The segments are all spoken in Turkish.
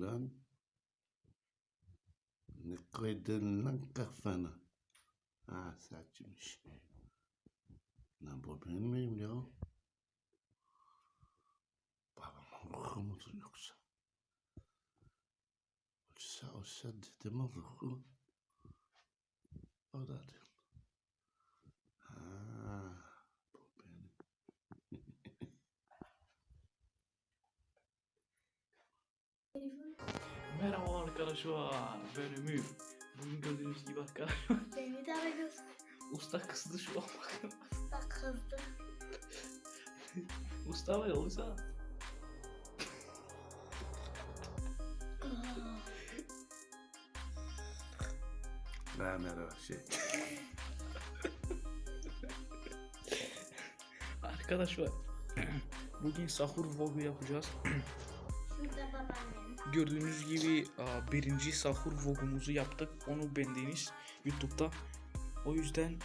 lan? Ne koydun lan kafana? Ha saçmış. Lan bu benim miyim ya? Babamın ruhu mudur yoksa? Olsa olsa dedemin ruhu. O da değil. Arkadaşlar. Ömür. Bugün gördüğünüz gibi arkadaşlar. Beni de arıyorsun. Usta kızdı şu an bakın. Bak kızdı. Usta var olsa. Ha, merhaba şey. Arkadaşlar. Bugün sahur vlogu yapacağız. Şurada babaannem. Gördüğünüz gibi birinci sahur vlogumuzu yaptık. Onu beğendiniz YouTube'da. O yüzden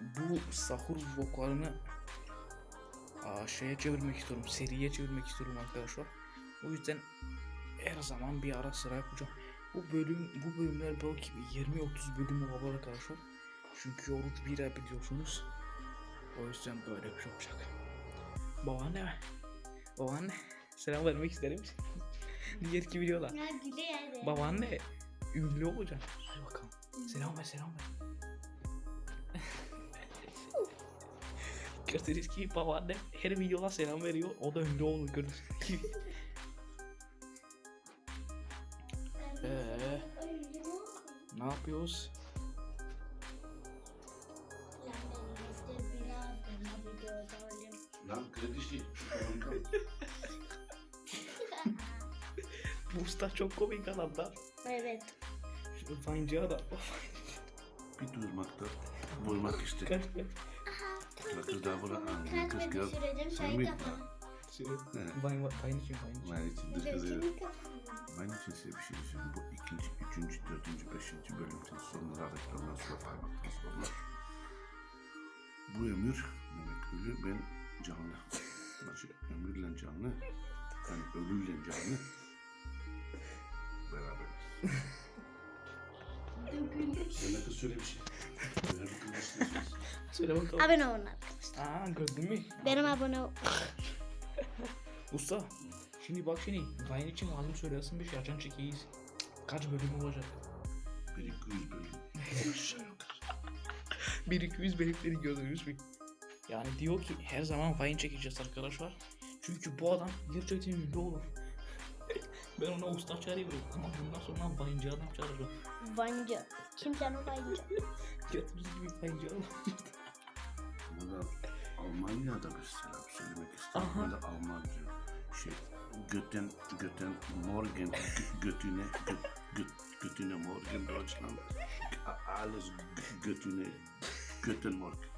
bu sahur vloglarını şeye çevirmek istiyorum. Seriye çevirmek istiyorum arkadaşlar. O yüzden her zaman bir ara sıra yapacağım. Bu bölüm bu bölümler belki bir 20-30 bölüm olabilir arkadaşlar. Çünkü oruç bir ay biliyorsunuz. O yüzden böyle bir şey olacak. Babaanne Babaanne selam vermek isterim. Diğer ki biliyorlar. Ya güle yerde. Babaanne ünlü olacaksın. Hadi bakalım. Selam ver selam ver. Gördüğünüz gibi babaanne her videoda selam veriyor. O da ünlü olur gördüğünüz gibi. Ee, ne yapıyoruz? Lan kredi şey. Bu usta çok komik adamlar. Evet. Şu Fancıya da. Bir durmakta. Vurmak işte. Kaç kaç. Kız daha anlıyor. Kız sürecim Sen çay mi? vay vay için vay için. Ben için de kızı. Ben için size bir şey söyleyeyim. Bu ikinci, üçüncü, dördüncü, beşinci bölümden sonra reklamdan sonra parmaktan sonra. Bu ömür demek ölü ben canlı. Ömürle canlı. Yani ölüyle canlı. Beraberiz. Sen kız söyle bir şey. Söyle bir kız istiyorsunuz. Söyle bakalım. Abone olun arkadaşlar. Aa gördün mü? Benim abone ol. Usta. Şimdi bak şimdi. Vayne için lazım söylesin bir şey. Açan çekeyiz. Kaç bölüm olacak? Bir iki yüz bölüm. Aşağı yukarı. 1-200 bölümleri gördünüz mü? Yani diyor ki her zaman Vine çekeceğiz arkadaşlar. Çünkü bu adam gerçekten ünlü olur. Ben ona usta çağırıyorum ama bundan sonra Vine'ci adam çağıracağım. Vancı. Kim o vancı? Gördüğünüz gibi Vine'ci adam. Burada Almanya'da bir selam söylemek istedim. Aha. Böyle Almanca şey Götten Götten Morgen gö- götüne gö, gö, götüne Morgen Deutschland alles gö- götüne Götten Morgen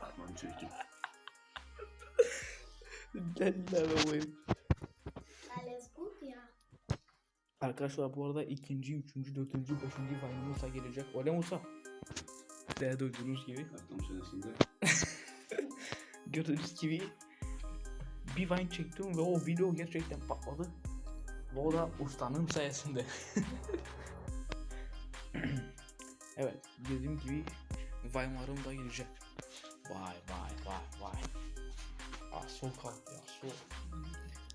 Almanca için. Deliler olayım. Alles gut ya. Arkadaşlar bu arada ikinci, üçüncü, dördüncü, beşinci Vine'ımız da gelecek. Öyle Musa? Değer duyduğunuz gibi. Aklım senesinde Gördüğünüz gibi bir Vine çektim ve o video gerçekten patladı. O da ustanın sayesinde. evet dediğim gibi Vine'larım da gelecek. Vay vay vay vay. Aa sol kalk ya sol.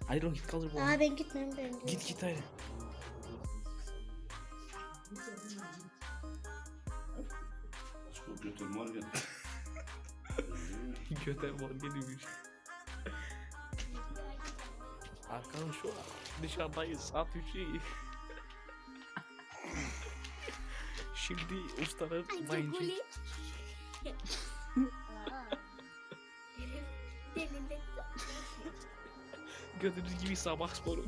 Hayır o git kaldır bu. Aa ben gitmem ben. Git git hayır. Götten Morgen Göte var geliyormuş. Arkadaşlar dışarıdayız saat 3'ü. Şimdi ustanın bayıncı Delinde. gördüğünüz gibi sabah sporu.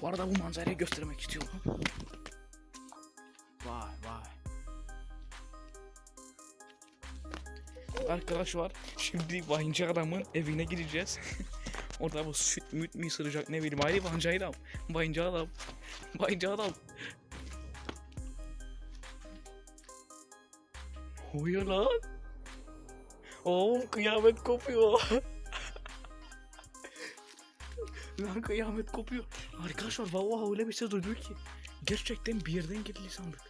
Bu arada bu manzarayı göstermek istiyorum. Arkadaşlar şimdi Vayıncı adamın evine gideceğiz. Orada bu süt müt mi ısıracak ne bileyim. Haydi Vayıncı adam. Vayıncı adam. Vayıncı adam. Uyuyor lan. Oğlum kıyamet kopuyor. Lan kıyamet kopuyor. Arkadaşlar vallahi öyle bir ses duyuyor ki. Gerçekten bir yerden geldi sandık.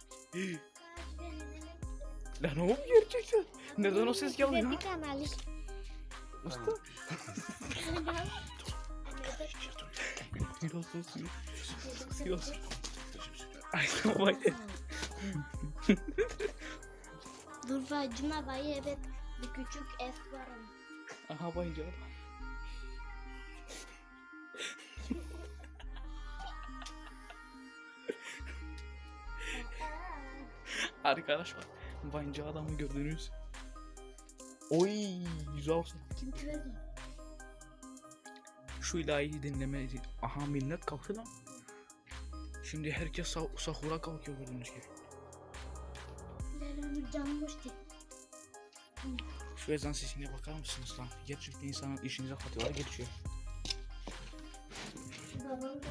Lan o mu gerçekten? Neden o ses geldi ya? Bir kanal. Usta. Biraz suyu. Biraz. Ay tamam. Dur bacına bayı evet bir küçük F var. Aha bayınca. Arkadaşlar bayınca adamı gördünüz. Oy güzel olsun. Kim verdi? Şu ilahi dinleme. Aha millet kalktı lan. Şimdi herkes sah sahura kalkıyor gördüğünüz gibi. Boştu. Şu ezan sesine bakar mısınız lan? Gerçekten insanın işinize faturalar geçiyor. Babam da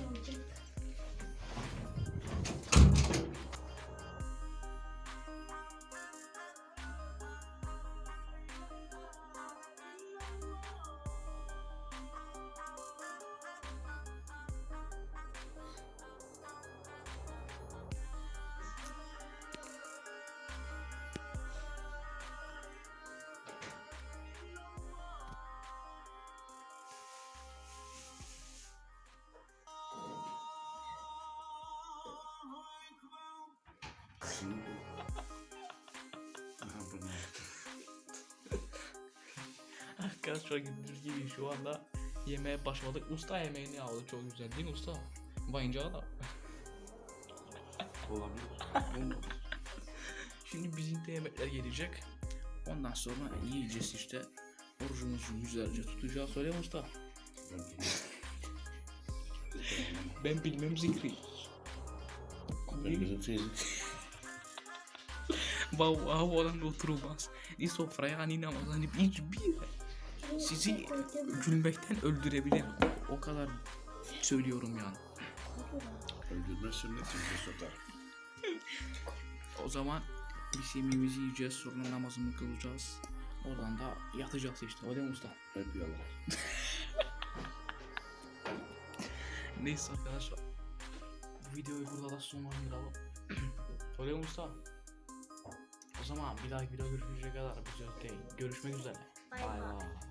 Arkadaşlar gördüğünüz gibi şu anda yemeğe başladık. Usta yemeğini aldı çok güzel değil mi usta? Bayıncağı da. Olabilir. Şimdi bizim de yemekler gelecek. Ondan sonra yiyeceğiz işte. Orucumuzu güzelce tutacağız. Söyle usta? ben bilmem zikri. Ben bizim teyze. Vallahi bu adam oturulmaz. Ni sofraya ni namaza ni hiçbir. Sizi gülmekten öldürebilirim. O kadar söylüyorum yani. Öldürmezsem de teyze satar. O zaman biz yemeğimizi yiyeceğiz sonra namazımı kılacağız. Oradan da yatacağız işte öyle mi usta? Hep yalan. Neyse arkadaşlar. Bu videoyu burada da sonlandıralım. öyle mi usta? O zaman bir dahaki video görüşünceye kadar biz öteye görüşmek üzere. Bay. bay.